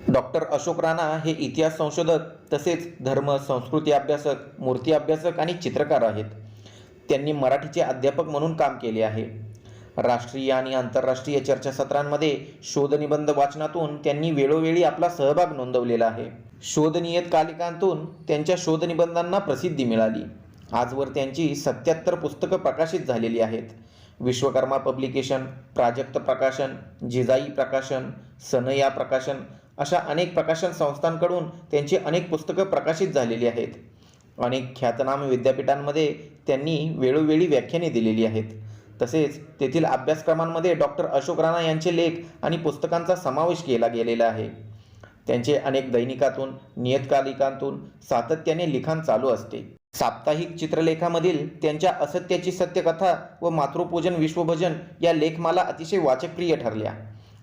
Doctor Ashok Rana हे इतिहास संशोधक तसेच धर्म संस्कृती अभ्यासक मूर्ती अभ्यासक आणि चित्रकार आहेत. त्यांनी मराठीचे अध्यापक म्हणून काम केले आहे. राष्ट्रीय आणि आंतरराष्ट्रीय चर्चासत्रांमध्ये शोधनिबंध वाचनातून त्यांनी वेळोवेळी आपला सहभाग नोंदवलेला आहे. शोधनियतकालिकांतून त्यांच्या शोधनिबंधांना प्रसिद्धी मिळाली. आजवर त्यांची सत्याहत्तर पुस्तकं प्रकाशित झालेली आहेत. विश्वकर्मा पब्लिकेशन प्राजक्त प्रकाशन जिजाई प्रकाशन सनया प्रकाशन अशा अनेक प्रकाशन संस्थांकडून त्यांची अनेक पुस्तकं प्रकाशित झालेली आहेत. अनेक ख्यातनाम विद्यापीठांमध्ये त्यांनी वेळोवेळी व्याख्याने दिलेली आहेत. तसेच तेथील अभ्यासक्रमांमध्ये डॉक्टर अशोक राणा यांचे लेख आणि पुस्तकांचा समावेश केला गेलेला आहे. त्यांचे अनेक दैनिकातून नियतकालिकांतून सातत्याने लिखाण चालू असते. साप्ताहिक चित्रलेखामधील त्यांच्या असत्याची सत्यकथा व मातृपूजन विश्वभजन या लेखमाला अतिशय वाचकप्रिय ठरल्या.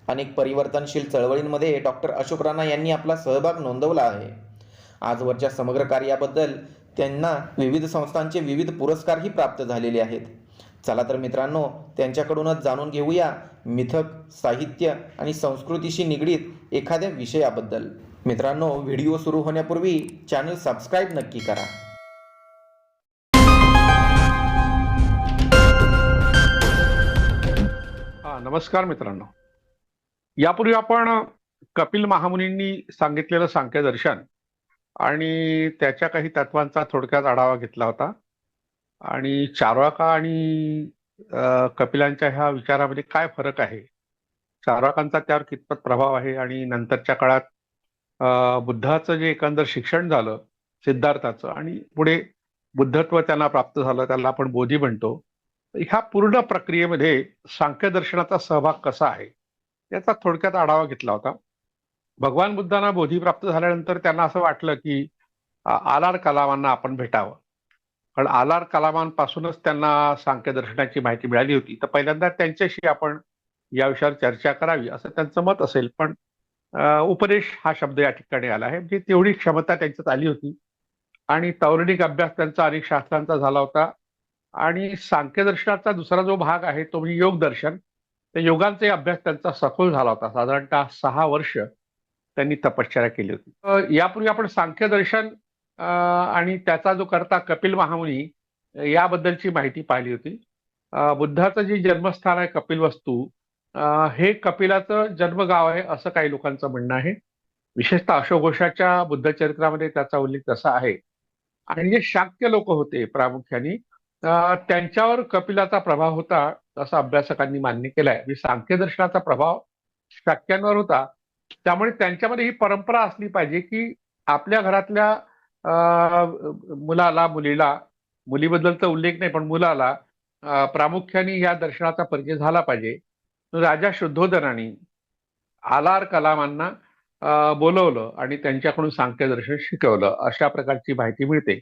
अनेक परिवर्तनशील चळवळींमध्ये डॉक्टर अशोक राणा यांनी आपला सहभाग नोंदवला आहे. आजवरच्या समग्र कार्याबद्दल त्यांना विविध संस्थांचे विविध पुरस्कारही प्राप्त झालेले आहेत. चला तर मित्रांनो त्यांच्याकडूनच जाणून घेऊया मिथक साहित्य आणि संस्कृतीशी निगडीत एखाद्या विषयाबद्दल. मित्रांनो व्हिडिओ सुरू होण्यापूर्वी चॅनल सबस्क्राईब नक्की करा. नमस्कार मित्रांनो. यापूर्वी आपण कपिल महामुनींनी सांगितलेलं सांख्य दर्शन आणि त्याच्या काही तत्वांचा थोडक्यात आढावा घेतला होता. आणि चारवाका आणि कपिलांच्या ह्या विचारामध्ये काय फरक आहे? चारवाकांचा त्यावर कितपत प्रभाव आहे? आणि नंतरच्या काळात बुद्धाचं जे एकंदर शिक्षण झालं सिद्धार्थाचं आणि पुढे बुद्धत्व त्यांना प्राप्त झालं त्याला आपण बोधी म्हणतो. ह्या पूर्ण प्रक्रियेमध्ये सांख्यदर्शनाचा सहभाग कसा आहे? याचा थोडक्यात आढावा घेतला होता. भगवान बुद्धांना बोधी प्राप्त झाल्यानंतर त्यांना असं वाटलं की आलार कलामांना आपण भेटावं. कारण आलार कलामांपासूनच त्यांना सांख्य दर्शनाची माहिती मिळाली होती. तर पहिल्यांदा त्यांच्याशी आपण या विषयावर चर्चा करावी असं त्यांचं मत असेल. पण उपदेश हा शब्द या ठिकाणी आला आहे. म्हणजे तेवढी क्षमता त्यांच्यात आली होती. आणि तौरणिक अभ्यास त्यांचा अनेक शास्त्रांचा झाला होता. आणि सांख्यदर्शनाचा दुसरा जो भाग आहे तो म्हणजे योग तर योगांचा अभ्यास त्यांचा सखोल झाला होता. साधारणतः सहा वर्ष त्यांनी तपश्चर्या केली होती. यापूर्वी आपण सांख्यदर्शन दर्शन आणि त्याचा जो करता कपिल महामुनी याबद्दलची माहिती पाहिली होती. बुद्धाचं जे जन्मस्थान आहे कपिल वस्तू हे कपिलाचं जन्मगाव आहे असं काही लोकांचं म्हणणं आहे. विशेषतः अशोघोषाच्या बुद्धचरित्रामध्ये त्याचा उल्लेख तसा आहे. आणि जे शाक्य लोक होते प्रामुख्याने त्यांच्यावर कपिलाचा प्रभाव होता. असं अभ्यासकांनी मान्य केलंय. म्हणजे सांख्य दर्शनाचा प्रभाव शाक्यांवर होता. त्यामुळे त्यांच्यामध्ये ही परंपरा असली पाहिजे की आपल्या घरातल्या अ, मुलाला मुलीला मुलीबद्दलचा उल्लेख नाही पण मुलाला प्रामुख्याने या दर्शनाचा परिचय झाला पाहिजे. राजा शुद्धोधनाने आलार कलामांना बोलवलं आणि त्यांच्याकडून सांख्य दर्शन शिकवलं. अशा प्रकारची माहिती मिळते.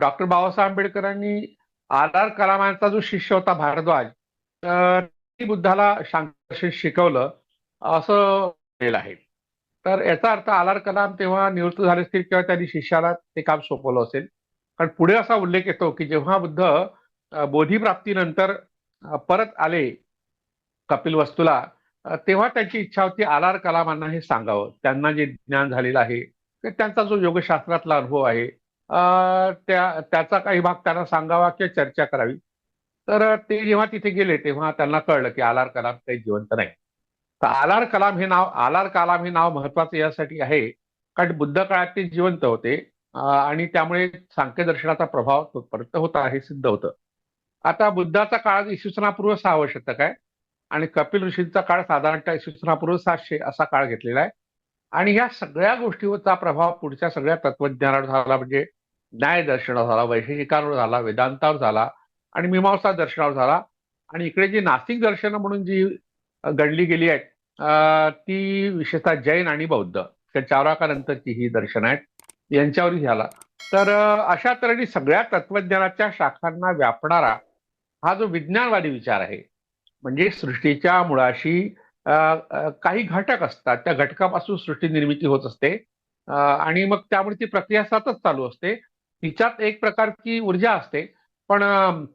डॉक्टर बाबासाहेब आंबेडकरांनी आर आर कलामांचा जो शिष्य होता भारद्वाज तर बुद्धाला सांख्यदर्शन शिकवलं असं आहे. तर याचा अर्थ आर आर कलाम तेव्हा निवृत्त झाले असतील किंवा त्यांनी शिष्याला ते काम सोपवलं असेल. कारण पुढे असा उल्लेख येतो की जेव्हा बुद्ध बोधीप्राप्तीनंतर परत आले कपिल वस्तूला तेव्हा त्यांची इच्छा होती आर आर कलामांना हे सांगावं. त्यांना जे ज्ञान झालेलं आहे त्यांचा जो योगशास्त्रातला अनुभव आहे त्या त्याचा काही भाग त्यांना सांगावा किंवा चर्चा करावी. तर ते जेव्हा तिथे गेले तेव्हा त्यांना कळलं की आलार कलाम काही जिवंत नाही. तर आलार कलाम हे नाव आलार कलाम हे नाव महत्वाचं यासाठी आहे. कारण बुद्ध काळात ते जिवंत होते आणि त्यामुळे सांख्य दर्शनाचा प्रभाव तोपर्यंत होता हे सिद्ध होतं. आता बुद्धाचा काळ इसवीसनापूर्व सहावं शतक आहे आणि कपिल ऋषींचा काळ साधारणतः इसवीसनापूर्व सातशे असा काळ घेतलेला आहे. आणि ह्या सगळ्या गोष्टीवरचा प्रभाव पुढच्या सगळ्या तत्वज्ञानावर झाला. म्हणजे न्याय दर्शनावर झाला वैशेषिकांवर झाला वेदांतावर झाला आणि मीमांसा दर्शनावर झाला. आणि इकडे जी नास्तिक दर्शन म्हणून जी गणली गेली आहेत ती विशेषतः जैन आणि बौद्ध. त्या चाराकानंतरची ही दर्शन आहेत यांच्यावरही झाला. तर अशा तऱ्हेने सगळ्या तत्वज्ञानाच्या शाखांना व्यापणारा हा जो विज्ञानवादी विचार आहे म्हणजे सृष्टीच्या मुळाशी काही घटक असतात. त्या घटकापासून सृष्टी निर्मिती होत असते. आणि मग त्यामुळे ती प्रक्रिया सतत चालू असते. तिच्यात एक प्रकारची ऊर्जा असते. पण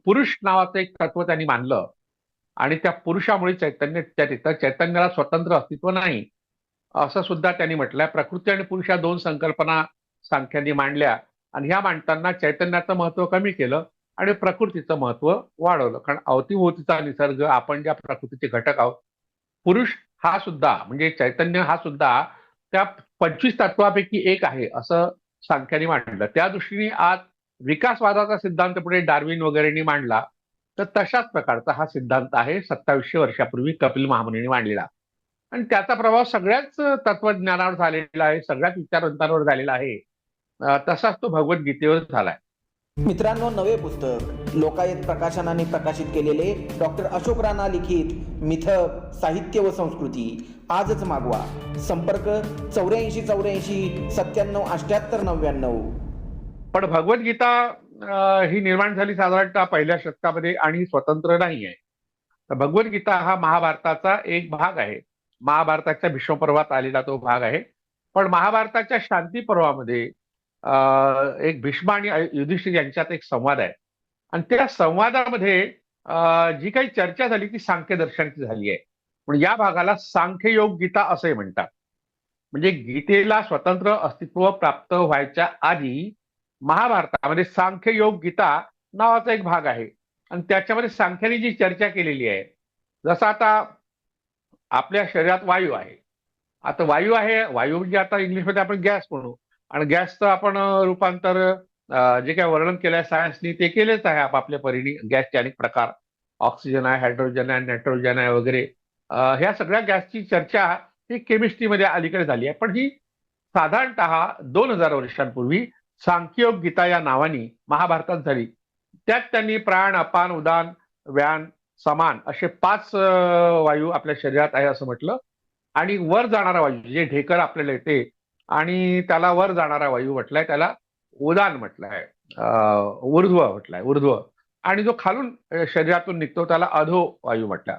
पुरुष नावाचं एक तत्व त्यांनी मानलं. आणि त्या पुरुषामुळे चैतन्य त्या तिथं चैतन्याला स्वतंत्र अस्तित्व नाही. असं सुद्धा त्यांनी म्हटलंय. प्रकृती आणि पुरुष या दोन संकल्पना सांख्यांनी मांडल्या. आणि ह्या मांडताना चैतन्याचं महत्त्व कमी केलं आणि प्रकृतीचं महत्त्व वाढवलं. कारण अवतीभोवतीचा निसर्ग आपण ज्या प्रकृतीचे घटक आहोत पुरुष हा सुद्धा म्हणजे चैतन्य हा सुद्धा त्या पंचवीस तत्वापैकी एक आहे. असं सांख्याने मांडलं. त्या दृष्टीने आज विकासवादाचा सिद्धांत पुढे डार्विन वगैरेनी मांडला तर तशाच प्रकारचा हा सिद्धांत आहे सत्तावीसशे वर्षापूर्वी कपिल महामुनीने मांडलेला. आणि त्याचा प्रभाव सगळ्याच तत्वज्ञानावर झालेला आहे सगळ्याच विचारवंतांवर झालेला आहे. तसाच तो भगवद्गीतेवर झालाय. मित्रांनो नवे पुस्तक लोकायत प्रकाशनाने प्रकाशित केलेले डॉक्टर अशोक राणा लिखित मिथक साहित्य व संस्कृती. आजच मागवा. संपर्क चौऱ्याऐंशी चौऱ्याऐंशी सत्त्याण्णव अष्ट्याहत्तर नव्याण्णव. पण भगवद्गीता ही निर्माण झाली साधारणतः पहिल्या शतकामध्ये आणि स्वतंत्र नाही आहे तर भगवद्गीता हा महाभारताचा एक भाग आहे. महाभारताच्या भीष्मपर्वात आलेला तो भाग आहे. पण महाभारताच्या शांती पर्वामध्ये एक भीष्म आणि युधिष्ठिर यांच्यात एक संवाद आहे. आणि त्या संवादामध्ये जी काही चर्चा झाली ती सांख्य दर्शनाची झाली आहे. पण या भागाला सांख्ययोग गीता असे म्हणतात. म्हणजे गीतेला स्वतंत्र अस्तित्व प्राप्त व्हायच्या आधी महाभारतामध्ये सांख्ययोग गीता नावाचा एक भाग आहे. आणि त्याच्यामध्ये सांख्याने जी चर्चा केलेली आहे जसं आता आपल्या शरीरात वायू आहे. आता वायू आहे वायू म्हणजे आता इंग्लिशमध्ये आपण गॅस म्हणू. आणि गॅसचं आपण रूपांतर जे काय वर्णन केलंय सायन्सनी ते केलेच आहे आपापल्या परीने. गॅसचे अनेक प्रकार ऑक्सिजन आहे हायड्रोजन आहे नायट्रोजन आहे वगैरे. ह्या सगळ्या गॅसची चर्चा ही केमिस्ट्रीमध्ये अलीकडे झाली आहे. पण ही साधारणतः दोन हजार वर्षांपूर्वी सांख्योग गीता या नावाने महाभारतात झाली. त्यात त्यांनी प्राण अपान उदान व्यान समान असे पाच वायू आपल्या शरीरात आहे असं म्हटलं. आणि वर जाणारा वायू जे ढेकर आपल्याला येते आणि त्याला वर जाणारा वायू म्हटलाय त्याला उदान म्हटलंय ऊर्ध्व म्हटलंय ऊर्ध्व. आणि जो खालून शरीरातून निघतो त्याला अधो वायू म्हटला.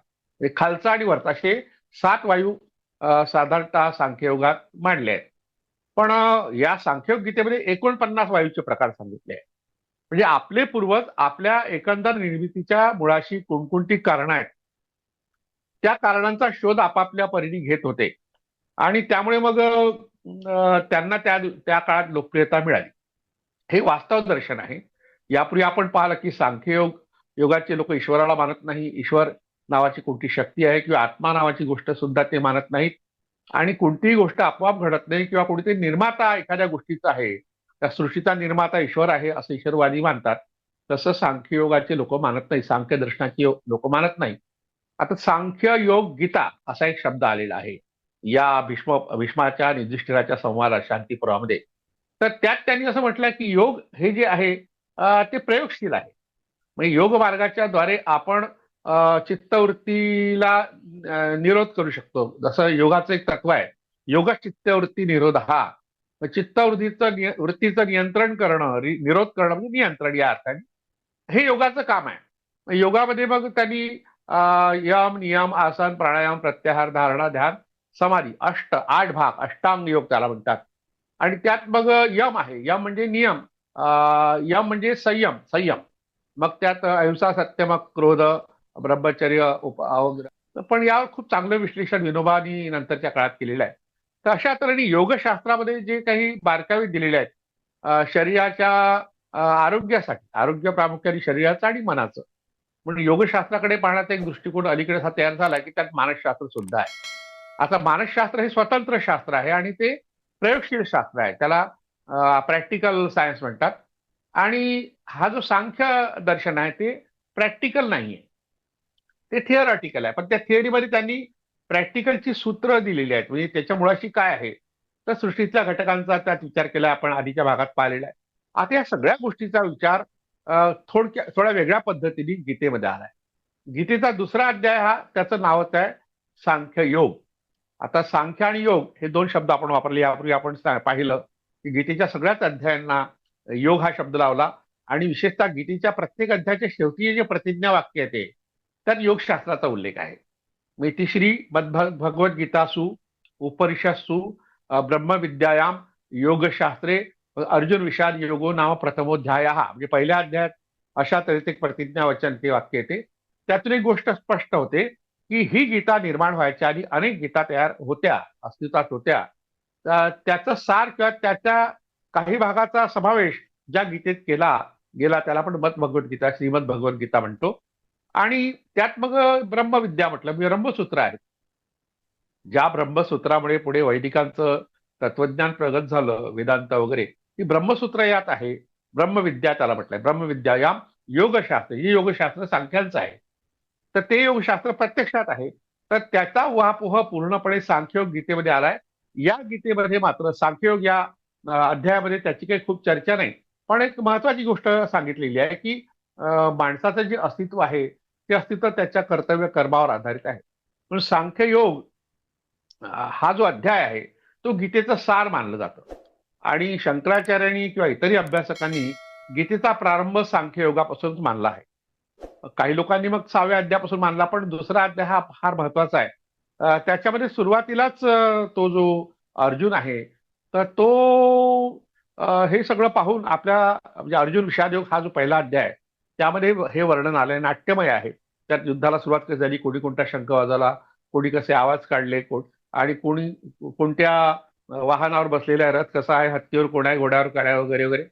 खालचा आणि वरचा असे सात वायू साधारणतः सांख्ययोगात मांडले आहेत. पण या सांख्ययोग गीतेमध्ये एकोणपन्नास वायूचे प्रकार सांगितले आहेत. म्हणजे आपले पूर्वज आपल्या एकंदर निर्मितीच्या मुळाशी कोणकोणती कारणं आहेत? त्या कारणांचा शोध आपापल्या परीने घेत होते. आणि त्यामुळे मग त्यांना त्या त्या काळात लोकप्रियता मिळाली. हे वास्तव दर्शन आहे. यापूर्वी आपण पाहिलं की सांख्ययोग योगाचे लोक ईश्वराला मानत नाही. ईश्वर नावाची कोणती शक्ती आहे किंवा आत्मा नावाची गोष्ट सुद्धा ते मानत नाहीत. आणि कोणतीही गोष्ट आपोआप घडत नाही किंवा कोणीतरी निर्माता एखाद्या गोष्टीचा आहे. त्या सृष्टीचा निर्माता ईश्वर आहे असं ईश्वरवादी मानतात. तसं सांख्ययोगाचे लोक मानत नाही सांख्य दर्शनाची लोक मानत नाही आता सांख्य योग गीता असा एक शब्द आलेला आहे. या भीष्म भीष्माच्या आणि युधिष्ठिराच्या संवादात शांतीपुरामध्ये. तर त्यात त्यांनी असं म्हटलं की योग हे जे आहे ते प्रयोगशील आहे. म्हणजे योग मार्गाच्या द्वारे आपण चित्तवृत्तीला निरोध करू शकतो. जसं योगाचं एक तत्व आहे योग चित्तवृत्ती निरोध हा. चित्तवृत्तीचं निय- वृत्तीचं नियंत्रण करणं निरोध करणं म्हणजे नियंत्रण या अर्थाने. हे योगाचं काम आहे. योगामध्ये मग त्यांनी यम नियम आसन प्राणायाम प्रत्याहार धारणा ध्यान समाधी अष्ट आठ भाग अष्टांग योग त्याला म्हणतात. आणि त्यात मग यम आहे. यम म्हणजे नियम. यम म्हणजे संयम संयम. मग त्यात अहिंसा सत्यम क्रोध ब्रह्मचर्य उप वगैरे पण यावर खूप चांगलं विश्लेषण विनोबानी नंतरच्या काळात केलेलं आहे. तर अशा तऱ्हेने योगशास्त्रामध्ये जे काही बारकावे दिलेले आहेत शरीराच्या आरोग्यासाठी आरोग्य प्रामुख्याने शरीराचं आणि मनाचं. म्हणून योगशास्त्राकडे पाहण्याचा एक दृष्टिकोन अलीकडे हा तयार झाला की त्यात मानसशास्त्र सुद्धा आहे. आता मानसशास्त्र हे स्वतंत्र शास्त्र आहे आणि ते प्रयोगशील शास्त्र आहे. त्याला प्रॅक्टिकल सायन्स म्हणतात. आणि हा जो सांख्य दर्शन आहे ते प्रॅक्टिकल नाहीये. ते थिअरॉटिकल आहे. पण त्या थिअरीमध्ये त्यांनी प्रॅक्टिकलची सूत्र दिलेली आहेत. म्हणजे त्याच्या मुळाशी काय आहे? तर सृष्टीतल्या घटकांचा त्यात विचार केला आपण आधीच्या भागात पाहिलेला आहे. आता या सगळ्या गोष्टीचा विचार थोडक्या थोड्या वेगळ्या पद्धतीने गीतेमध्ये आलाय. गीतेचा दुसरा अध्याय हा त्याचं नावच आहे सांख्य योग आता सांख्य आणि योग हे दोन शब्द आपण वापरले. यापूर्वी आपण पाहिलं की गीतेच्या सगळ्याच अध्यायांना योग हा शब्द लावला आणि विशेषतः गीतेच्या प्रत्येक अध्यायाच्या शेवटी जे प्रतिज्ञा वाक्य येते त्यात योगशास्त्राचा उल्लेख आहे. मितिश्री भगवद्गीतासु उपनिषत्सु ब्रह्मविद्यायाम योगशास्त्रे अर्जुन विषाद योगो नाम प्रथमोध्याय हा म्हणजे पहिल्या अध्यायात अशा तऱ्हेचे प्रतिज्ञा वचन ते वाक्य येते त्यातून एक गोष्ट स्पष्ट होते की ही गीता निर्माण व्हायच्या आणि अनेक गीता तयार होत्या अस्तित्वात होत्या. त्याचं सार किंवा त्याच्या काही भागाचा समावेश ज्या गीतेत केला गेला त्याला आपण मत भगवद्गीता श्रीमद भगवद्गीता म्हणतो. आणि त्यात मग ब्रह्मविद्या म्हटलं म्हणजे ब्रह्मसूत्र आहेत. ज्या ब्रह्मसूत्रामुळे पुढे वैदिकांचं तत्वज्ञान प्रगत झालं वेदांत वगैरे ती ब्रह्मसूत्र यात आहे. ब्रह्मविद्या त्याला म्हटलंय. ब्रह्मविद्यायाम योगशास्त्र. हे योगशास्त्र सांख्यांचं आहे. तर ते योगशास्त्र प्रत्यक्षात आहे. तर त्याचा उहापोह पूर्णपणे सांख्ययोग गीतेमध्ये आलाय. या गीतेमध्ये मात्र सांख्ययोग या अध्यायामध्ये त्याची काही खूप चर्चा नाही. पण एक महत्वाची गोष्ट सांगितलेली आहे की माणसाचं जे अस्तित्व आहे ते अस्तित्व त्याच्या कर्तव्य कर्मावर आधारित आहे. म्हणून सांख्ययोग हा जो अध्याय आहे तो गीतेचं सार मानलं जातं. आणि शंकराचार्यांनी किंवा इतरही अभ्यासकांनी गीतेचा प्रारंभ सांख्ययोगापासूनच मानला आहे. काही लोकांनी मग सहाव्या अध्यापासून मानला पण दुसरा अध्याय हा फार महत्त्वाचा आहे. त्याच्यामध्ये सुरुवातीलाच तो जो अर्जुन आहे तर तो हे सगळं पाहून आपल्या म्हणजे अर्जुन विषादयोग हा जो पहिला अध्याय आहे त्यामध्ये हे वर्णन आलंय नाट्यमय आहे. त्यात युद्धाला सुरुवात कशी झाली कोणी कोणता शंख वाजवला कोणी कसे आवाज काढले कोण आणि कोणी कोणत्या वाहनावर बसलेला आहे रथ कसा आहे हत्तीवर कोण आहे घोड्यावर काड्या वगैरे वगैरे.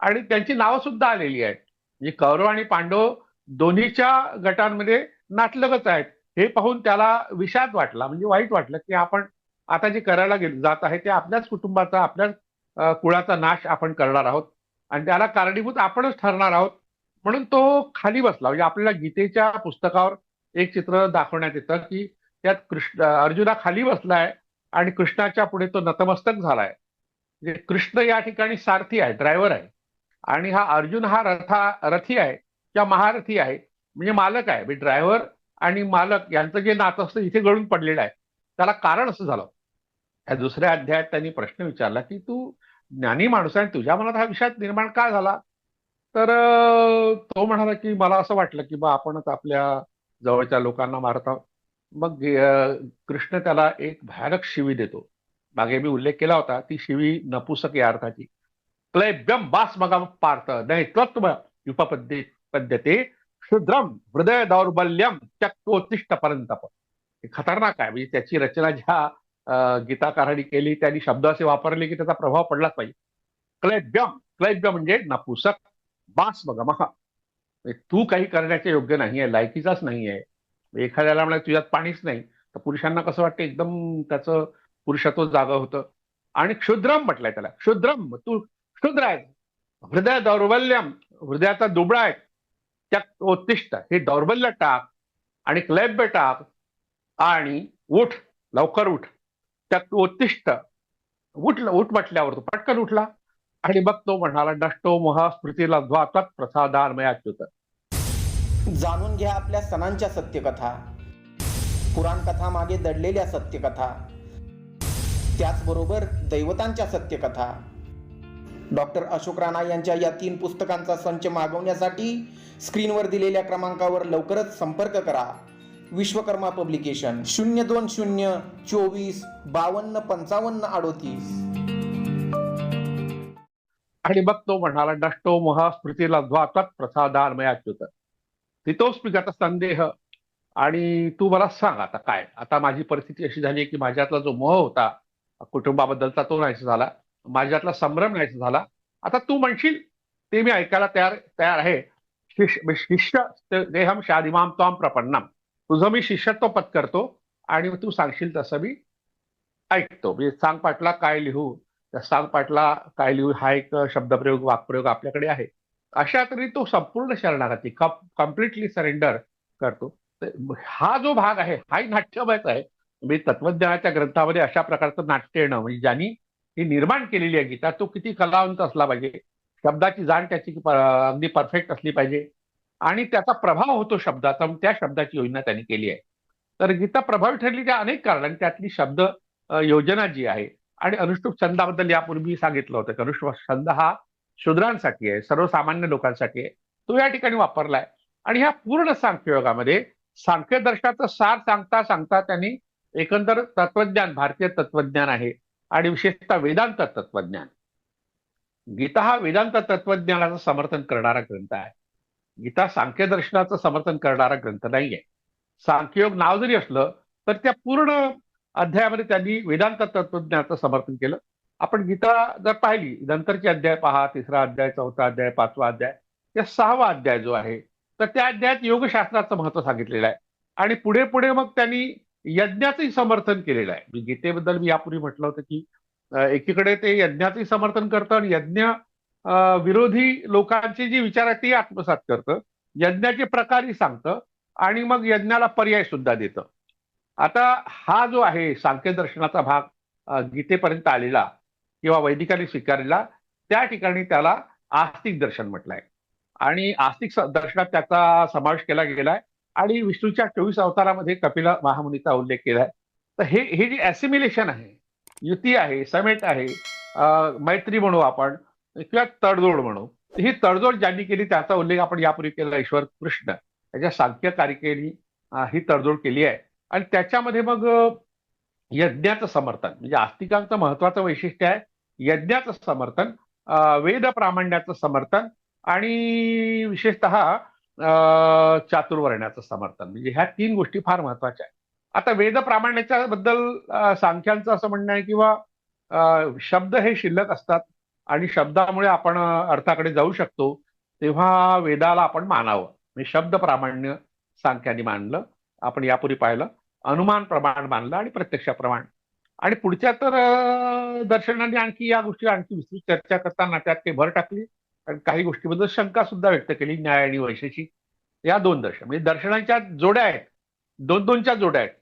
आणि त्यांची नावं सुद्धा आलेली आहेत. म्हणजे कौरव आणि पांडव दोन्हीच्या गटांमध्ये नाटलगच आहेत. हे पाहून त्याला विषाद वाटला म्हणजे वाईट वाटलं की आपण आता जे करायला जात आहे ते आपल्याच कुटुंबाचा आपल्याच कुळाचा नाश आपण करणार आहोत. आणि त्याला कारणीभूत आपणच ठरणार आहोत. म्हणून तो खाली बसला. म्हणजे आपल्याला गीतेच्या पुस्तकावर एक चित्र दाखवण्यात येतं की त्यात कृष्ण अर्जुना खाली बसलाय आणि कृष्णाच्या पुढे तो नतमस्तक झालाय. म्हणजे कृष्ण या ठिकाणी सारथी आहे ड्रायव्हर आहे. आणि हा अर्जुन हा रथा रथी आहे. त्या महारथी आहे म्हणजे मालक आहे म्हणजे ड्रायव्हर आणि मालक यांचं जे नातं असतं इथे गळून पडलेलं आहे. त्याला कारण असं झालं. या दुसऱ्या अध्यायात त्यांनी प्रश्न विचारला की तू ज्ञानी माणूस आहे तुझ्या मनात हा विषय निर्माण का झाला? तर तो म्हणाला की मला असं वाटलं की बा आपणच आपल्या जवळच्या लोकांना मारत आहोत. मग कृष्ण त्याला एक भयानक शिवी देतो. मागे मी उल्लेख केला होता ती शिवी नपुसक या अर्थाची. क्लैब्यम बास मगा पार्थ नाही तत्व युपपद्ये पद्यते क्षुद्रम हृदय दौर्बल्यम चक्रोत्तिष्ठ परंतप हे खतरनाक आहे. म्हणजे त्याची रचना ज्या अं, गीताकारांनी केली त्यांनी शब्द असे वापरले की त्याचा प्रभाव पडलाच पाहिजे. क्लैब्यम क्लैब्य म्हणजे नपुसक बास महा म्हणजे तू काही करण्याचे योग्य नाही आहे लायकीचाच नाही आहे. एखाद्याला म्हणजे तुझ्यात पाणीच नाही तर पुरुषांना कसं वाटतं? एकदम त्याचं पुरुषत्व जागं होतं. आणि क्षुद्रम म्हटलंय त्याला. क्षुद्रम तू क्षुद्र आहे हृदय दौर्बल्यम हृदयाचा दुबळा आहे. त्या उत्तिष्ठ हे दौर्बल्य टाक आणि क्लैब्य टाक आणि उठ लवकर उठ. त्यात उत्तिष्ठ उठ उठ म्हटल्यावर तो पटकन उठला आणि मग तो म्हणाला नष्टो मोहा स्मृतीला प्रसादान मयाच्युत जाणून घ्या आपल्या सणांच्या सत्यकथा. पुराण कथा मागे दडलेल्या सत्यकथा. त्याचबरोबर दैवतांच्या सत्यकथा. डॉक्टर अशोक राणा यांच्या या तीन पुस्तकांचा संच मागवण्यासाठी स्क्रीनवर दिलेल्या क्रमांकावर लवकरच संपर्क करा. विश्वकर्मा पब्लिकेशन शून्य दोन शून्य चोवीस बावन्न पंचावन्न अडोतीस. आणि मग तो म्हणाला नष्टो मोहा स्मृतीला ध्वात्वत प्रसादान्मयाच्युत तितोस्मी गत संदेह. आणि तू मला सांग आता काय? आता माझी परिस्थिती अशी झाली की माझ्यातला जो मोह होता कुटुंबाबद्दलचा तो नाहीसा झाला. माझ्यातला संभ्रम नाहीसा झाला. आता तू म्हणशील ते मी ऐकायला तयार तयार आहे. शिष्य देहम शादिमाम त्वाम प्रपन्नम. तुझं मी शिष्यत्व पत्करतो आणि तू सांगशील तसं मी ऐकतो. म्हणजे सांग पाटला काय लिहू? त्या सांग पाटला काय लिहू? हा एक शब्दप्रयोग वाक्प्रयोग आपल्याकडे आहे. अशा तरी तो संपूर्ण शरणागती कम्प्लिटली सरेंडर करतो. हा जो भाग आहे हाही नाट्यमयच आहे. म्हणजे तत्वज्ञानाच्या ग्रंथामध्ये अशा प्रकारचं नाट्य येणं म्हणजे ज्यांनी ही निर्माण केलेली आहे गीता. तो किती कलावंत असला पाहिजे. शब्दाची जाण त्याची अगदी परफेक्ट असली पाहिजे. आणि त्याचा प्रभाव होतो शब्दाचा. त्या शब्दाची योजना त्यांनी केली आहे. तर गीता प्रभावी ठरली त्या अनेक कारण. त्यातली शब्द योजना जी आहे. आणि अनुष्टुप छंदाबद्दल यापूर्वी सांगितलं होतं की अनुष्टुप छंद हा शूद्रांसाठी आहे. सर्वसामान्य लोकांसाठी आहे. तो या ठिकाणी वापरलाय. आणि ह्या पूर्ण सांख्ययोगामध्ये सांख्यदर्शनाचं सार सांगता सांगता त्यांनी एकंदर तत्वज्ञान भारतीय तत्वज्ञान आहे. आणि विशेषतः वेदांत तत्वज्ञान गीता हा वेदांत तत्वज्ञानाचं समर्थन करणारा ग्रंथ आहे. गीता सांख्य दर्शनाचं समर्थन करणारा ग्रंथ नाहीये. सांख्ययोग नाव जरी असलं तर त्या पूर्ण अध्यायामध्ये त्यांनी वेदांत तत्वज्ञानाचं समर्थन केलं. आपण गीता जर पाहिली नंतरचे अध्याय पहा तिसरा अध्याय चौथा अध्याय पाचवा अध्याय या सहावा अध्याय जो आहे तर त्या अध्यायात योगशास्त्राचं महत्त्व सांगितलेलं आहे. आणि पुढे पुढे मग त्यांनी यज्ञाचंही समर्थन केलेलं आहे. मी गीतेबद्दल मी यापूर्वी म्हटलं होतं की एकीकडे ते यज्ञाचंही समर्थन करतं आणि यज्ञ विरोधी लोकांची जी विचार आहे ती आत्मसात करतं यज्ञाचे प्रकारही सांगतं आणि मग यज्ञाला पर्याय सुद्धा देतं. आता हा जो आहे सांख्य दर्शनाचा भाग गीतेपर्यंत आलेला किंवा वैदिकांनी स्वीकारलेला त्या ठिकाणी त्याला आस्तिक दर्शन म्हटलंय. आणि आस्तिक दर्शनात त्याचा समावेश केला गेलाय. आणि विष्णूच्या चोवीस अवतारामध्ये कपिला महामुनीचा उल्लेख केलाय. तर हे हे जे ऍसिमिलेशन आहे युती आहे समेट आहे मैत्री म्हणू आपण किंवा तडजोड म्हणू ही तडजोड ज्यांनी केली त्याचा उल्लेख आपण यापूर्वी केला ईश्वर कृष्ण. त्याच्या सांख्य कारिकेनी ही तडजोड केली आहे. आणि त्याच्यामध्ये मग यज्ञाचं समर्थन म्हणजे आस्तिकांचं महत्वाचं वैशिष्ट्य आहे यज्ञाचं समर्थन वेद प्रामाण्याचं समर्थन आणि विशेषतः चातुर्वर्ण्याचं समर्थन. म्हणजे ह्या तीन गोष्टी फार महत्त्वाच्या आहेत. आता वेद प्रामाण्याच्या बद्दल सांख्यांचं असं म्हणणं आहे किंवा शब्द हे शिल्लक असतात आणि शब्दामुळे आपण अर्थाकडे जाऊ शकतो तेव्हा वेदाला आपण मानावं. म्हणजे शब्द प्रामाण्य सांख्यांनी मानलं आपण यापूर्वी पाहिलं अनुमान प्रमाण मानलं आणि प्रत्यक्ष प्रमाण. आणि पुढच्या तर दर्शनाने आणखी या गोष्टी आणखी विस्तृत चर्चा करताना त्यात काही भर टाकली. आणि काही गोष्टीबद्दल शंका सुद्धा व्यक्त केली न्याय आणि वैशेषिक या दोन दर्शन म्हणजे दर्शनांच्या जोड्या आहेत. दोन दोनच्या जोड्या आहेत.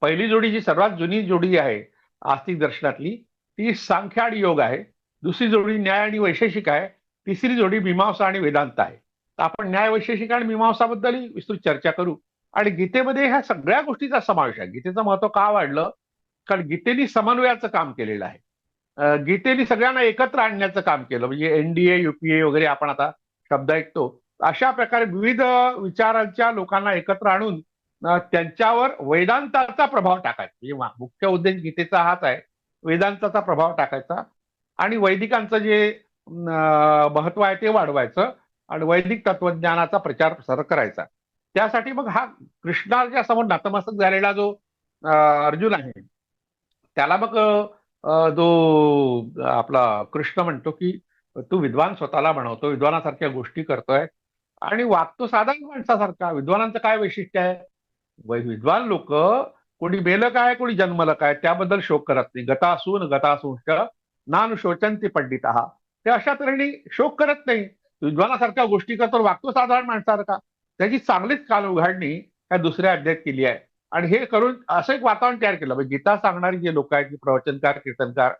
पहिली जोडी जी सर्वात जुनी जोडी आहे आस्तिक दर्शनातली ती सांख्य आणि योग आहे. दुसरी जोडी न्याय आणि वैशेषिक आहे. तिसरी जोडी मीमांसा आणि वेदांत आहे. तर आपण न्याय वैशेषिक आणि मीमांसाबद्दलही विस्तृत चर्चा करू. आणि गीतेमध्ये ह्या सगळ्या गोष्टीचा समावेश आहे. गीतेचं महत्त्व का वाढलं? कारण गीतेने समन्वयाचं काम केलेलं आहे. गीतेने सगळ्यांना एकत्र आणण्याचं काम केलं. म्हणजे एनडीए युपीए वगैरे आपण आता शब्द ऐकतो. अशा प्रकारे विविध विचारांच्या लोकांना एकत्र आणून त्यांच्यावर वेदांताचा प्रभाव टाकायचा. म्हणजे मुख्य उद्देश गीतेचा हाच आहे. वेदांताचा प्रभाव टाकायचा. आणि वैदिकांचं जे महत्त्व आहे ते वाढवायचं. आणि वैदिक तत्वज्ञानाचा प्रचार प्रसार करायचा. त्यासाठी मग हा कृष्णाच्या समोर नतमस्तक झालेला जो अर्जुन आहे त्याला मग जो आपला कृष्ण म्हणतो की तू विद्वान स्वतःला म्हणवतो विद्वानासारख्या गोष्टी करतोय आणि वागतो साधारण माणसासारखा. विद्वानांचं काय वैशिष्ट्य आहे? विद्वान लोक कोणी मेलं काय कोणी जन्मलं काय त्याबद्दल शोक करत नाही. गतासून गतासूंश नानुशोचंती पंडित. ते अशा तऱ्हेने शोक करत नाही. विद्वानासारख्या गोष्टी करतो वागतो साधारण माणसासारखा. त्याची चांगलीच काल उघडणी ह्या दुसऱ्या अध्यायात केली आहे. आणि हे करून असं एक वातावरण तयार केलं. म्हणजे गीता सांगणारी जे लोक आहेत की प्रवचनकार कीर्तनकार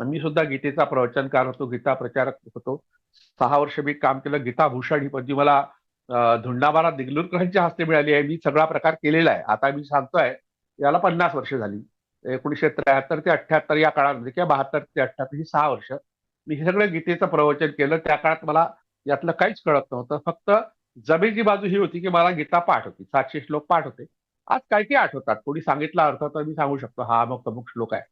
मी सुद्धा गीतेचा प्रवचनकार होतो गीता प्रचारक होतो. सहा वर्ष मी काम केलं. गीता भूषण ही पदवी मला धुंडाबारा धुंडामारा दिगलूरकरांच्या हस्ते मिळाली आहे. मी सगळा प्रकार केलेला आहे. आता मी सांगतोय याला पन्नास वर्ष झाली. एकोणीसशे त्र्याहत्तर ते अठ्ठ्याहत्तर या काळामध्ये म्हणजे किंवा बहात्तर ते अठ्ठ्याहत्तर ही सहा वर्ष मी हे सगळं गीतेचं प्रवचन केलं. त्या काळात मला यातलं काहीच कळत नव्हतं. फक्त जमेची बाजू ही होती की मला गीता पाठ होती. सातशे श्लोक पाठ होते. आज काय काय आठवतात. कोणी सांगितला अर्थ तर मी सांगू शकतो. हा मग प्रमुख श्लोक आहे.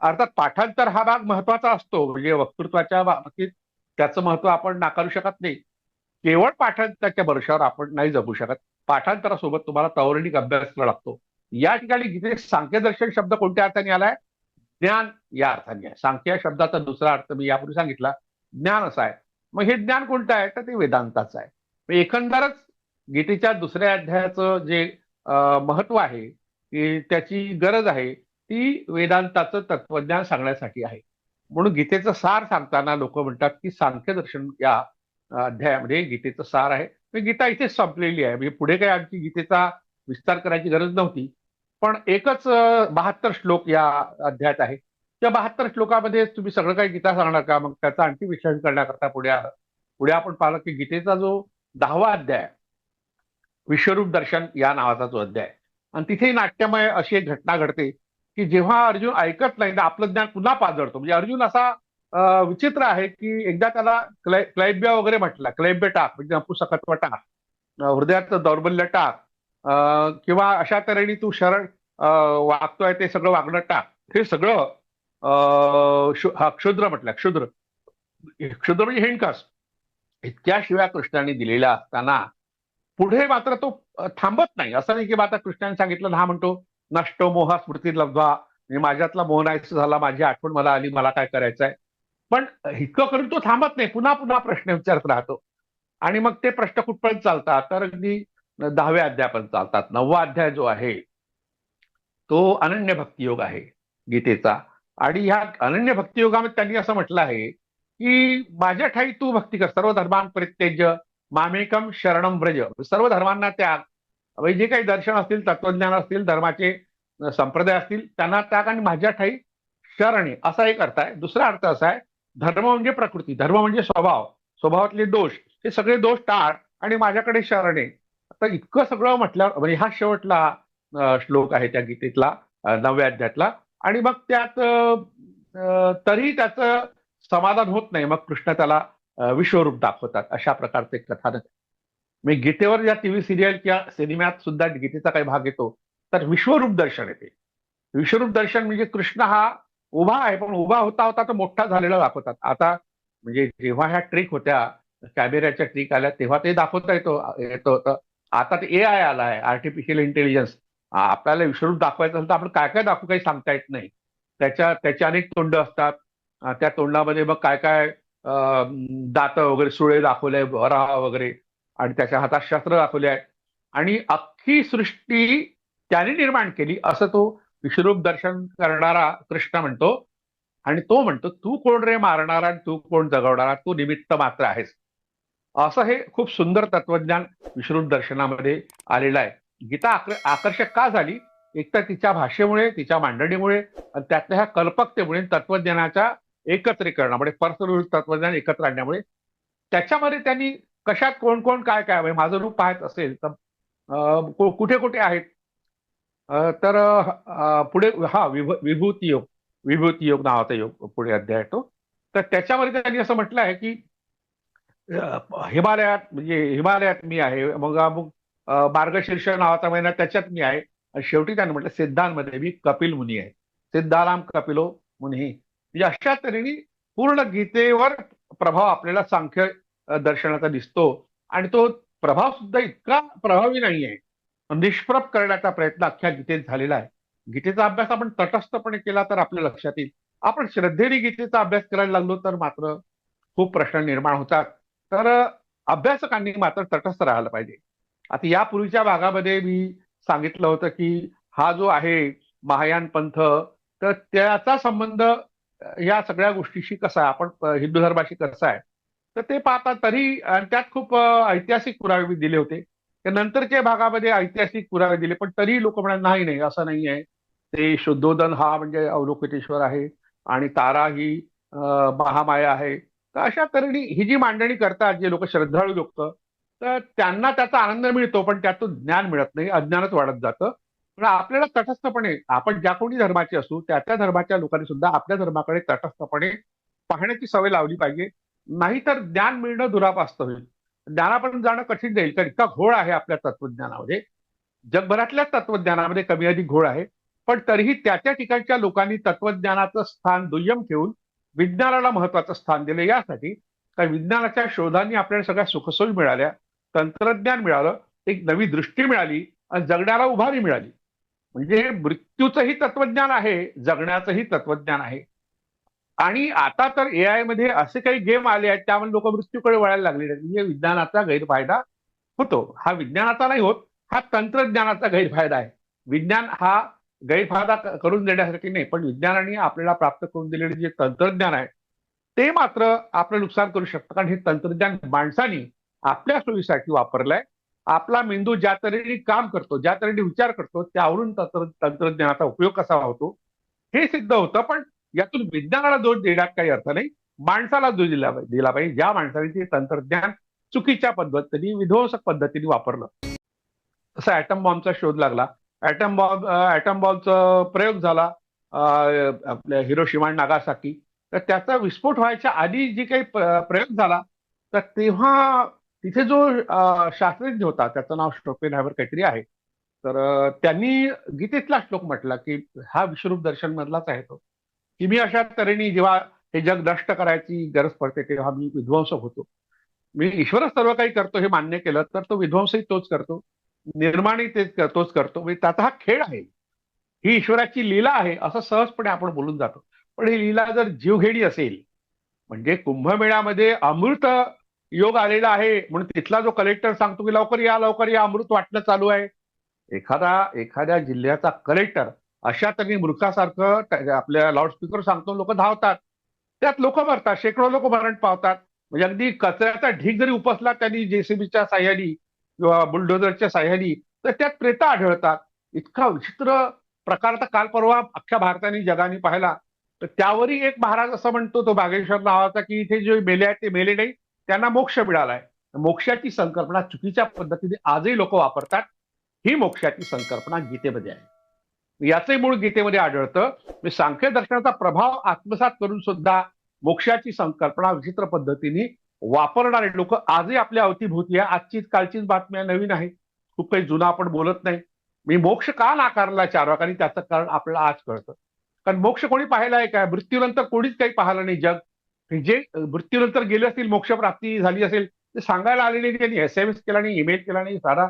अर्थात पाठांतर हा भाग महत्त्वाचा असतो. म्हणजे वक्तृत्वाच्या बाबतीत त्याचं महत्त्व आपण नाकारू शकत नाही. केवळ पाठांतराच्या वर्षावर आपण नाही जगू शकत. पाठांतरासोबत तुम्हाला तौरणिक अभ्यास करावा लागतो. या ठिकाणी गीतेत सांख्यदर्शन शब्द कोणत्या अर्थाने आलाय? ज्ञान या अर्थाने आहे. सांख्य या शब्दाचा दुसरा अर्थ मी यापूर्वी सांगितला. ज्ञान असा आहे. मग हे ज्ञान कोणतं आहे? तर ते वेदांताचं आहे. एकंदरच गीतेच्या दुसऱ्या अध्यायाचं जे महत्त्व आहे त्याची गरज आहे ती वेदांताचं तत्वज्ञान सांगण्यासाठी आहे. म्हणून गीतेचं सार सांगताना लोक म्हणतात की सांख्य दर्शन या अध्यायामध्ये म्हणजे गीतेचं सार आहे. म्हणजे गीता इथेच संपलेली आहे. म्हणजे पुढे काही आमची गीतेचा विस्तार करायची गरज नव्हती. पण एकच बहात्तर श्लोक या अध्यायात आहे. त्या बहात्तर श्लोकामध्ये तुम्ही सगळं काही गीता सांगणार का? मग त्याचा आणखी विश्लेषण करण्याकरता पुढे आलं पुढे आपण पाहिलं की गीतेचा जो दहावा अध्याय विश्वरूप दर्शन या नावाचा जो अध्याय आणि तिथे नाट्यमय अशी एक घटना घडते की जेव्हा अर्जुन ऐकत नाही तर आपलं ज्ञान पुन्हा पाजळतो म्हणजे अर्जुन असा विचित्र आहे की एकदा त्याला क्लै क्लैब्य वगैरे म्हटला क्लैब्य टाक म्हणजे नपुसकत्व टाक हृदयाचं दौर्बल्य टाक किंवा अशा तऱ्हेने तू शरण वागतोय ते सगळं वागणं टाक. हे सगळं अं, हा क्षुद्र म्हटलं क्षुद्र. क्षुद्र म्हणजे हिणकास इतक्या शिव्या कृष्णाने दिलेल्या असताना पुढे मात्र तो थांबत नाही. असं नाही की आता कृष्णाने सांगितलं ना हा म्हणतो नष्ट मोहा स्मृती लब्धा म्हणजे माझ्यातला मोहनायचं झाला माझी आठवण मला आली मला काय करायचंय? पण इतकं करून तो थांबत नाही. पुन्हा पुन्हा प्रश्न विचारत राहतो. आणि मग ते प्रश्न कुठपर्यंत चालतात? तर अगदी दहाव्या अध्यायापर्यंत चालतात. नववा अध्याय जो आहे तो अनन्य भक्तियोग आहे गीतेचा. आणि ह्या अनन्य भक्तियोगामध्ये त्यांनी असं म्हटलं आहे की माझ्या ठाई तू भक्ती कर. सर्व धर्मांपरित्यज्य मामेकम शरणम व्रज. सर्व धर्मांना त्याग. म्हणजे जे काही दर्शन असतील तत्वज्ञान असतील धर्माचे संप्रदाय असतील त्यांना त्याग आणि माझ्या ठाई शरणे. असा एक अर्थ आहे. दुसरा अर्थ असा आहे धर्म म्हणजे प्रकृती. धर्म म्हणजे स्वभाव. स्वभावातले दोष. हे सगळे दोष टाळ आणि माझ्याकडे शरणे. आता इतकं सगळं म्हटल्यावर म्हणजे हा शेवटला श्लोक आहे त्या गीतेतला नव्या नवव्या आणि मग त्यात तरीही तरी त्याचं समाधान होत नाही. मग कृष्ण त्याला विश्वरूप दाखवतात अशा प्रकारचे कथानक मी गीतेवर ज्या टीव्ही सिरियल किंवा सिनेमात सुद्धा गीतेचा काही भाग येतो तर विश्वरूप दर्शन येते. विश्वरूप दर्शन म्हणजे कृष्ण हा उभा आहे पण उभा होता होता तो मोठा झालेला दाखवतात. आता म्हणजे जेव्हा ह्या ट्रिक होत्या कॅमेऱ्याच्या ट्रिक आल्या तेव्हा ते दाखवता येतो येतो होतं आता ते ए आय आला आहे आर्टिफिशियल इंटेलिजन्स. आपल्याला विश्वरूप दाखवायचं असेल तर आपण काय काय दाखवू काही सांगता येत नाही. त्याच्या त्याचे अनेक तोंड असतात. त्या तोंडामध्ये मग काय काय दात वगैरे सुळे दाखवले भरा वगैरे आणि त्याच्या हातात शस्त्र दाखवले आहे आणि अख्खी सृष्टी त्याने निर्माण केली असं तो विश्वरूप दर्शन करणारा कृष्ण म्हणतो. आणि तो म्हणतो तू कोण रे मारणारा आणि तू कोण जगवणारा? तू निमित्त मात्र आहेस. असं हे खूप सुंदर तत्वज्ञान विश्वरूप दर्शनामध्ये आलेलं आहे. गीता आकर्षक का झाली? एक तर तिच्या भाषेमुळे तिच्या मांडणीमुळे आणि त्यातल्या ह्या कल्पकतेमुळे तत्वज्ञानाच्या एकत्रीकरणामुळे म्हणजे पर्सनल तत्वज्ञान एकत्र आणण्यामुळे. त्याच्यामध्ये त्यांनी कशात कोण कोण काय काय म्हणजे माझं रूप पाहत असेल तर कुठे कुठे आहेत? तर पुढे हा विभ विभूती योग विभूती योग नावाचा योग पुढे अध्याय आहे तो तर त्याच्यामध्ये त्यांनी असं म्हटलं आहे की हिमालयात म्हणजे हिमालयात मी आहे मग अमुक मार्गशीर्ष नावाचा महिना त्याच्यात मी आहे. शेवटी त्यांनी म्हटलं सिद्धांमध्ये मी कपिल मुनी आहे. सिद्धाराम कपिलो मुनी. म्हणजे अशा तऱ्हेने पूर्ण गीतेवर प्रभाव आपल्याला सांख्य दर्शनाचा दिसतो. आणि तो प्रभाव सुद्धा इतका प्रभावी नाही आहे. निष्प्रभ करण्याचा प्रयत्न अख्ख्या गीतेत झालेला आहे. गीतेचा अभ्यास आपण तटस्थपणे केला तर आपल्या लक्षात येईल. आपण श्रद्धेने गीतेचा अभ्यास करायला लागलो तर मात्र खूप प्रश्न निर्माण होतात. तर अभ्यासकांनी मात्र तटस्थ राहायला पाहिजे. आता यापूर्वीच्या भागामध्ये मी सांगितलं होतं की हा जो आहे महायान पंथ तर त्याचा संबंध या सगळ्या गोष्टीशी कसा आहे आपण हिंदू धर्माशी कसा आहे तर ते पाहता तरी त्यात खूप ऐतिहासिक पुरावे दिले होते. नंतरच्या भागामध्ये ऐतिहासिक पुरावे दिले पण तरी लोक म्हणाले नाही नाही असं नाही आहे. ते शुद्धोदन हा म्हणजे अवलोकितेश्वर आहे आणि तारा ही महामाया आहे. तर अशा तऱ्हेने ही जी मांडणी करतात जे लोक श्रद्धाळू लोक तर त्यांना त्याचा आनंद मिळतो पण त्यातून ज्ञान मिळत नाही अज्ञानच वाढत जातं. आपल्याला तटस्थपणे आपण ज्या कोणी धर्माचे असू त्या त्या धर्माच्या लोकांनी सुद्धा आपल्या धर्माकडे तटस्थपणे पाहण्याची सवय लावली पाहिजे. नाहीतर ज्ञान मिळणं दुरापास्त होईल ज्ञानापर्यंत जाणं कठीण जाईल. कारण इतका घोळ आहे आपल्या तत्वज्ञानामध्ये. जगभरातल्या तत्वज्ञानामध्ये कमी अधिक घोळ आहे. पण तरीही त्या त्या ठिकाणच्या लोकांनी तत्वज्ञानाचं स्थान दुय्यम ठेवून विज्ञानाला महत्वाचं स्थान दिलं. यासाठी कारण विज्ञानाच्या शोधांनी आपल्याला सगळ्या सुखसोयी मिळाल्या. तंत्रज्ञान मिळालं. एक नवी दृष्टी मिळाली. आणि जगण्याला उभारी मिळाली. म्हणजे मृत्यूचंही तत्वज्ञान आहे जगण्याचंही तत्वज्ञान आहे. आणि आता तर ए आयमध्ये असे काही गेम आले आहेत त्यामुळे लोक मृत्यूकडे वळायला लागलेले म्हणजे विज्ञानाचा गैरफायदा होतो. हा विज्ञानाचा नाही होत हा तंत्रज्ञानाचा गैरफायदा आहे. विज्ञान हा गैरफायदा करून देण्यासाठी नाही पण विज्ञानाने आपल्याला प्राप्त करून दिलेले जे तंत्रज्ञान आहे ते मात्र आपलं नुकसान करू शकतं. कारण हे तंत्रज्ञान माणसाने आपल्या सोयीसाठी वापरलंय. आपला मेंदू ज्या तऱ्हेने काम करतो ज्या तऱ्हेने विचार करतो त्यावरून तंत्र तंत्रज्ञानाचा उपयोग कसा होतो? हे सिद्ध होतं पण यातून विज्ञानाला दोष देण्यात काही अर्थ नाही. माणसाला दोष दिला पाहिजे दिला पाहिजे. ज्या माणसाने ते तंत्रज्ञान चुकीच्या पद्धतीने विध्वंसक पद्धतीने वापरलं. तसा ऍटम बॉम्बचा शोध लागला. ऍटम बॉम्ब ऍटम बॉम्बचा प्रयोग झाला आपल्या हिरोशिमा आणि नागासाकी. तर त्याचा विस्फोट व्हायच्या आधी जी काही प्रयोग झाला तर तेव्हा तिथे जो शास्त्रज्ञ होता त्याचं नाव स्टोपेन हॅवर काहीतरी आहे. तर त्यांनी गीतेतला श्लोक म्हटला की हा विश्वरूप दर्शन मधलाच आहे तो. की मी अशा तऱ्हेने जेव्हा हे जग नष्ट करायची गरज पडते तेव्हा मी विध्वंसक होतो. मी ईश्वरच सर्व काही करतो हे मान्य केलं तर तो विध्वंसही तोच करतो. निर्माणही तेच तोच करतो. म्हणजे त्याचा हा खेळ आहे. ही ईश्वराची लीला आहे असं सहजपणे आपण बोलून जातो. पण ही लीला जर जीवघेणी असेल म्हणजे कुंभमेळ्यामध्ये अमृत योग आलेला आहे म्हणून तिथला जो कलेक्टर सांगतो की लवकर या लवकर या अमृत वाटणं चालू आहे. एखादा एखाद्या जिल्ह्याचा कलेक्टर अशा तरी मृतासारखं त्या- आपल्या लाऊडस्पीकर सांगतो लोक धावतात. त्यात लोक मरतात शेकडो लोक मरण पावतात. म्हणजे अगदी कचऱ्याचा ढीग जरी उपसला त्यांनी जेसीबीच्या साह्यानी किंवा बुलडोझरच्या साह्यानी तर त्यात प्रेत आढळतात. इतका विचित्र प्रकार तर काल परवा अख्ख्या भारताने जगाने पाहिला. तर त्यावरही एक महाराज असं म्हणतो तो बागेश्वर नावाचा की इथे जे मेले आहेत ते मेले नाही त्यांना मोक्ष मिळालाय. मोक्षाची संकल्पना चुकीच्या पद्धतीने आजही लोक वापरतात ही मोक्षाची संकल्पना गीतेमध्ये आहे. याचंही मूळ गीतेमध्ये आढळतं मी सांख्य दर्शनाचा प्रभाव आत्मसात करून सुद्धा मोक्षाची संकल्पना विचित्र पद्धतीने वापरणारे लोक आजही आपल्या अवतीभोवती आहे. आजचीच कालचीच बातम्या नवीन आहे. खूप काही जुना आपण बोलत नाही. मी मोक्ष का नाकारला चार वाकांनी त्याचं कारण आपल्याला आज कळतं. कारण मोक्ष कोणी पाहिला आहे काय? मृत्यूनंतर कोणीच काही पाहिलं नाही जग. जे मृत्यूनंतर गेले असतील मोक्षप्राप्ती झाली असेल ते सांगायला आले नाही त्यांनी. एस एम एस केला नाही ईमेल केला नाही साधा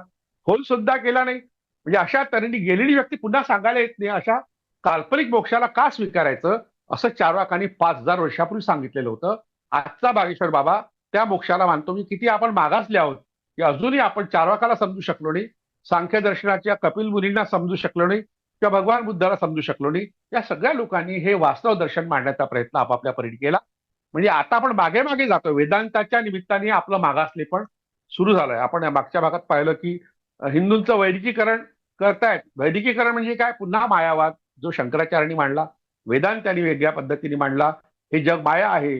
फोन सुद्धा केला नाही. म्हणजे अशा तऱ्हेने गेलेली व्यक्ती पुन्हा सांगायला येत नाही. अशा काल्पनिक मोक्षाला का स्वीकारायचं? असं चारवाकांनी पाच हजार वर्षापूर्वी सांगितलेलं होतं. आजचा बागेश्वर बाबा त्या मोक्षाला मानतो. मी किती आपण मागासले आहोत की अजूनही आपण चारवाकाला समजू शकलो नाही. सांख्य दर्शनाच्या कपिल मुनींना समजू शकलो नाही. किंवा भगवान बुद्धाला समजू शकलो नाही. या सगळ्या लोकांनी हे वास्तव दर्शन मांडण्याचा प्रयत्न आपापल्या परीने केला. म्हणजे आता आपण मागे मागे जातो वेदांताच्या निमित्ताने आपलं मागासले पण सुरू झालंय. आपण या मागच्या भागात पाहिलं की हिंदूंचं वैदिकीकरण करतायत. वैदिकीकरण म्हणजे काय? पुन्हा मायावाद जो शंकराचार्यांनी मांडला वेदांतांनी वेगळ्या पद्धतीने मांडला. हे जग माया आहे.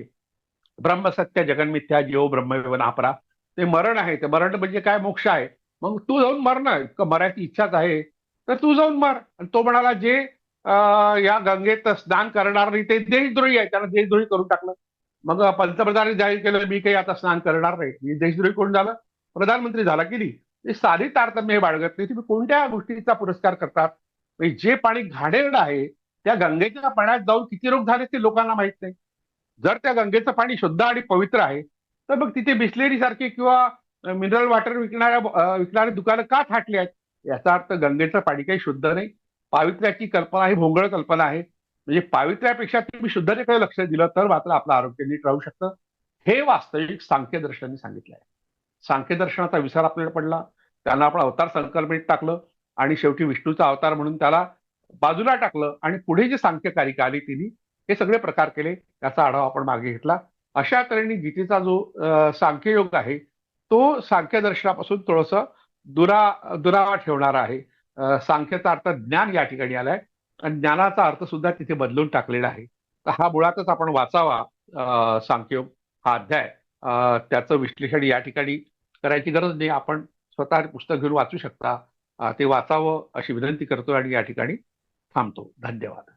ब्रह्मसत्य जगन्मिथ्या जीव ब्रह्मविव नापरा. ते मरण आहे. ते मरण म्हणजे काय? मोक्ष आहे. मग तू जाऊन मर ना. इतकं मरायची इच्छाच आहे. तर तू जाऊन मर. आणि तो म्हणाला जे या गंगेत स्नान करणार नाही ते देशद्रोही आहे. त्याला देशद्रोही करून टाकलं. मग पंतप्रधानांनी जाहीर केलं मी काही आता स्नान करणार नाही. मी देशद्रोही कोण झालं. प्रधानमंत्री झाला की नाही? हे साधी तारतम्य हे बाळगत नाही. तुम्ही कोणत्या गोष्टीचा पुरस्कार करतात? म्हणजे जे पाणी घाणेरडं आहे त्या गंगेच्या पाण्यात जाऊन किती रोग झाले ते लोकांना माहीत नाही. जर त्या गंगेचं पाणी शुद्ध आणि पवित्र आहे तर मग तिथे बिस्लेरी सारखे किंवा मिनरल वॉटर विकणाऱ्या विकणारी विकणारे दुकानं का थाटली आहेत? याचा अर्थ गंगेचं पाणी काही शुद्ध नाही. पावित्र्याची कल्पना ही भोंगळ कल्पना आहे. म्हणजे पावित्र्यापेक्षा तुम्ही शुद्धतेकडे लक्ष दिलं तर मात्र आपलं आरोग्य नीट राहू शकतं. हे वास्तविक सांख्यदर्शनाने सांगितलं आहे सांख्यदर्शनाचा विसार आपल्याला पडला. त्यांना आपण अवतार संकल्पित टाकलं आणि शेवटी विष्णूचा अवतार म्हणून त्याला बाजूला टाकलं आणि पुढे जे सांख्यकारिका आली तिने हे सगळे प्रकार केले. त्याचा आढावा आपण मागे घेतला. अशा तऱ्हेने गीतेचा जो सांख्ययोग आहे तो सांख्यदर्शनापासून थोडस दुरा दुरावा ठेवणारा आहे. सांख्यचा अर्थ ज्ञान या ठिकाणी आलाय. आणि ज्ञानाचा अर्थ सुद्धा तिथे बदलून टाकलेला आहे. तर हा मुळातच आपण वाचावा अं, सांख्ययोग हा अध्याय. त्याचं विश्लेषण या ठिकाणी करायची गरज नाही. आपण स्वतः पुस्तक घेऊन वाचू शकता. ते वाचावं अशी विनंती करतो आणि या ठिकाणी थांबतो. धन्यवाद.